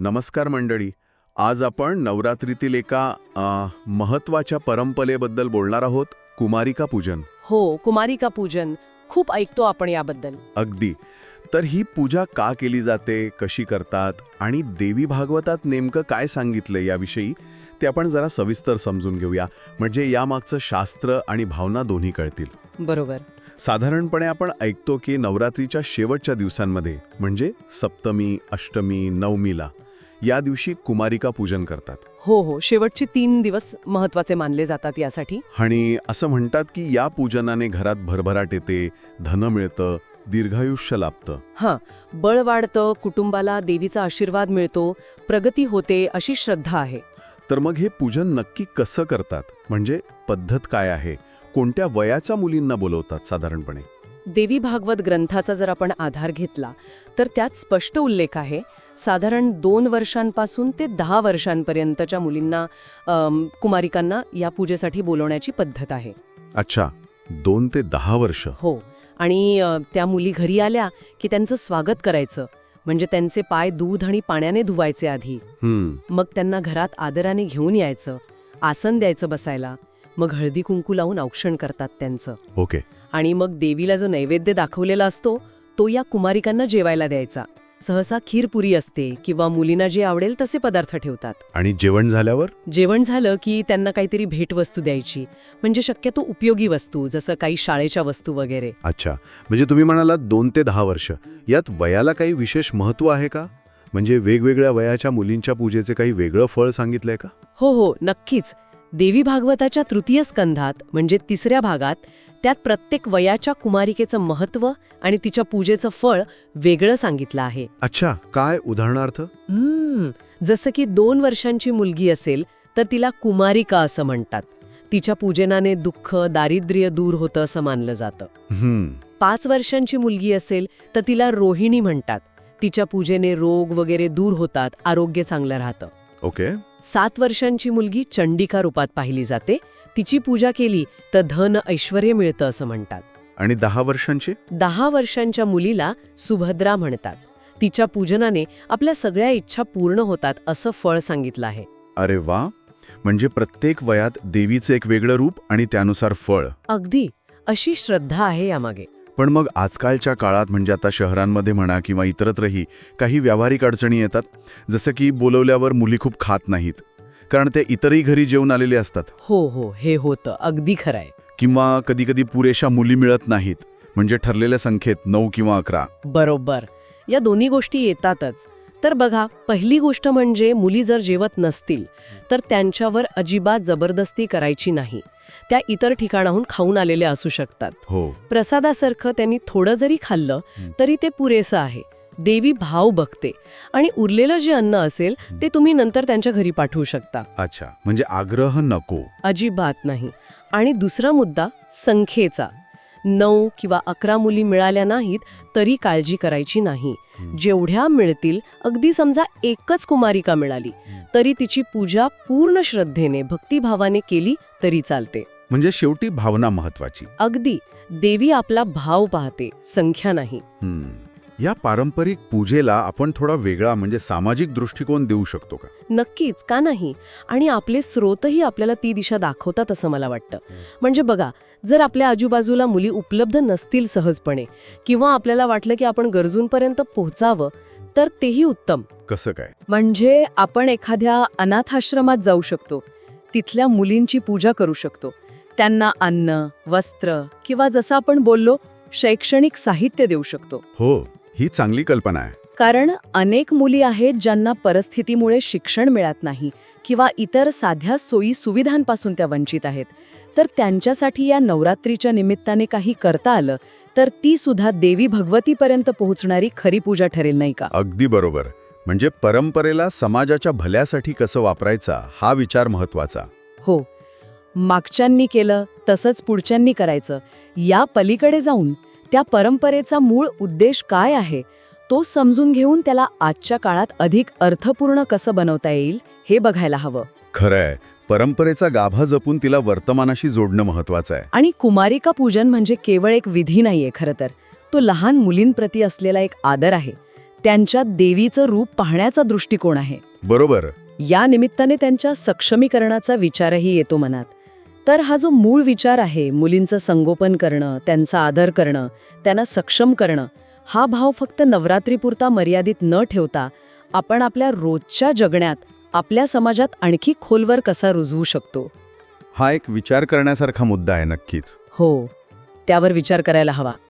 नमस्कार मंडळी आज आपण नवरात्रीतील एका महत्त्वाच्या परंपरेबद्दल बोलणार आहोत कुमारिका पूजन. हो कुमारिका पूजन. खूप ऐकतो आपण याबद्दल. अगदी. तर ही पूजा का केली जाते कशी करतात आणि देवी भागवतात नेमकं काय सांगितलं याविषयी ते आपण जरा सविस्तर समजून घेऊया. म्हणजे यामागचं शास्त्र आणि भावना दोन्ही कळतील. बरोबर. साधारणपणे आपण ऐकतो की नवरात्रीच्या शेवटच्या दिवसांमध्ये म्हणजे सप्तमी अष्टमी नवमीला या दिवशी कुमारिका पूजन करतात. हो हो. शेवटचे तीन दिवस महत्त्वाचे मानले जातात यासाठी. आणि असं म्हणतात की या पूजनाने घरात भरभराट येते धन मिळतं दीर्घायुष्य लाभतं. हां. बळ वाढतं कुटुंबाला देवीचा आशीर्वाद मिळतो प्रगती होते अशी श्रद्धा आहे. तर मग हे पूजन नक्की कसं करतात? म्हणजे पद्धत काय आहे? कोणत्या वयाच्या मुलींना बोलवतात साधारणपणे? देवी भागवत ग्रंथाचा जर आपण आधार घेतला तर त्यात स्पष्ट उल्लेख आहे साधारण दोन वर्षांपासून ते दहा वर्षांपर्यंतच्या मुलींना कुमारिकांना या पूजेसाठी बोलवण्याची पद्धत आहे. अच्छा दोन ते दहा वर्ष. हो आणि त्या मुली घरी आल्या की त्यांचं स्वागत करायचं. म्हणजे त्यांचे पाय दूध आणि पाण्याने धुवायचे आधी. मग त्यांना घरात आदराने घेऊन यायचं आसन द्यायचं बसायला. मग हळदी कुंकू लावून औक्षण करतात त्यांचं. ओके. आणि मग देवीला जो नैवेद्य दाखवलेला असतो तो या कुमारिकांना जेवायला द्यायचा. सहसा खीरपुरी असते किंवा मुलींना जे आवडेल तसे पदार्थ ठेवतात. आणि जेवण झाल्यावर? जेवण झालं की त्यांना काहीतरी भेटवस्तू द्यायची. म्हणजे शक्यतो उपयोगी वस्तू जसं काही शाळेच्या वस्तू वगैरे. अच्छा. म्हणजे तुम्ही म्हणालात दोन ते दहा वर्ष. यात वयाला काही विशेष महत्त्व आहे का? म्हणजे वेगवेगळ्या वयाच्या मुलींच्या पूजेचे काही वेगळं फळ सांगितलंय का? हो हो. नक्कीच. देवी भागवताच्या तृतीय स्कंधात म्हणजे तिसऱ्या भागात त्यात प्रत्येक वयाच्या कुमारिकेचं महत्त्व आणि तिच्या पूजेचं फळ वेगळं सांगितलं आहे. अच्छा काय उदाहरणार्थ? हम्म, जसं की दोन वर्षांची मुलगी असेल तर तिला कुमारिका असं म्हणतात. तिच्या पूजनाने दुःख दारिद्र्य दूर होतं असं मानलं जातं. हम्म. पाच वर्षांची मुलगी असेल तर तिला रोहिणी म्हणतात. तिच्या पूजेने रोग वगैरे दूर होतात आरोग्य चांगलं राहतं. ओके. सात वर्षांची मुलगी चंडिका रूपात पाहिली जाते. तिची पूजा केली तर धन ऐश्वर मिळतं असं म्हणतात. आणि दहा वर्षांची? दहा वर्षांच्या मुलीला सुभद्रा म्हणतात. तिच्या पूजनाने आपल्या सगळ्या इच्छा पूर्ण होतात असं फळ सांगितलं आहे. अरे वा! म्हणजे प्रत्येक वयात देवीचं एक वेगळं रूप आणि त्यानुसार फळ. अगदी. अशी श्रद्धा आहे यामागे. पण मग आजकालच्या काळात म्हणजे आता शहरांमध्ये म्हणा किंवा इतरत्रही काही व्यावहारिक अडचणी येतात. जसं की बोलवल्यावर मुली खूप खात नाहीत. कारण ते इतरही घरी जेवून आलेले असतात. हो हो हे होतं. अगदी खरंय किंवा कधीकधी पुरेशा मुली मिळत नाहीत. म्हणजे ठरलेल्या संख्येत नऊ किंवा अकरा. बरोबर. या दोन्ही गोष्टी येतातच. तर बघा पहिली गोष्ट म्हणजे मुली जर जेवत नसतील तर त्यांच्यावर अजिबात जबरदस्ती करायची नाही. त्या इतर ठिकाणाहून खाऊन आलेल्या असू शकतात. हो. प्रसादासारखं त्यांनी थोडं जरी खाल्लं. तरी ते पुरेसं आहे. देवी भाव बघते. आणि उरलेलं जे अन्न असेल ते तुम्ही नंतर त्यांच्या घरी पाठवू शकता. अच्छा. म्हणजे आग्रह नको. अजिबात नाही. आणि दुसरा मुद्दा संख्येचा. नऊ किंवा अकरा मुली मिळाल्या नाहीत तरी काळजी करायची नाही. जेवढ्या मिळतील अगदी समजा एकच कुमारिका मिळाली. तरी तिची पूजा पूर्ण श्रद्धेने भक्तिभावाने केली तरी चालते म्हणजे शेवटी भावना महत्वाची अगदी देवी आपला भाव पाहते संख्या नाही हम्म. या पारंपरिक पूजेला आपण थोडा वेगळा म्हणजे सामाजिक दृष्टिकोन देऊ शकतो का? नक्कीच का नाही? आणि आपले स्रोतही आपल्याला ती दिशा दाखवतात असं मला वाटतं. म्हणजे बघा जर आपल्या आजूबाजूला मुली उपलब्ध नसतील सहजपणे किंवा आपल्याला वाटलं की आपण गरजूंपर्यंत पोहोचावं तर तेही उत्तम. कसं काय? म्हणजे आपण एखाद्या अनाथाश्रमात जाऊ शकतो. तिथल्या मुलींची पूजा करू शकतो. त्यांना अन्न वस्त्र किंवा जसं आपण बोललो शैक्षणिक साहित्य देऊ शकतो. हो. ही चांगली कल्पना आहे. कारण अनेक मुली आहेत ज्यांना परिस्थितीमुळे शिक्षण मिळत नाही किंवा इतर साध्या सोयी सुविधांपासून त्या वंचित आहेत. तर त्यांच्यासाठी या नवरात्रीच्या निमित्ताने काही करता आलं तर ती सुद्धा देवी भगवतीपर्यंत पोहोचणारी खरी पूजा ठरेल नाही का? अगदी बरोबर. म्हणजे परंपरेला समाजाच्या भल्यासाठी कसं वापरायचा हा विचार महत्त्वाचा हो. मागच्यांनी केलं तसंच पुढच्यांनी करायचं. या पलीकडे जाऊन त्या परंपरेचा मूळ उद्देश काय आहे? तो समजून घेऊन त्याला आजच्या काळात अधिक अर्थपूर्ण कसं बनवता येईल हे बघायला हवं. खरंय. परंपरेचा गाभा जपून तिला वर्तमानाशी जोडणं महत्वाचं आहे. आणि कुमारिका पूजन म्हणजे केवळ एक विधी नाहीये खरं तर. तो लहान मुलींप्रती असलेला एक आदर आहे. त्यांच्यात देवीचं रूप पाहण्याचा दृष्टिकोन आहे. बरोबर. या निमित्ताने त्यांच्या सक्षमीकरणाचा विचारही येतो मनात. तर हा जो मूळ विचार आहे मुलींचं संगोपन करणं त्यांचा आदर करणं त्यांना सक्षम करणं हा भाव फक्त नवरात्रीपुरता मर्यादित न ठेवता आपण आपल्या रोजच्या जगण्यात आपल्या समाजात आणखी खोलवर कसा रुजवू शकतो? हा एक विचार करण्यासारखा मुद्दा आहे नक्कीच. हो. त्यावर विचार करायला हवा.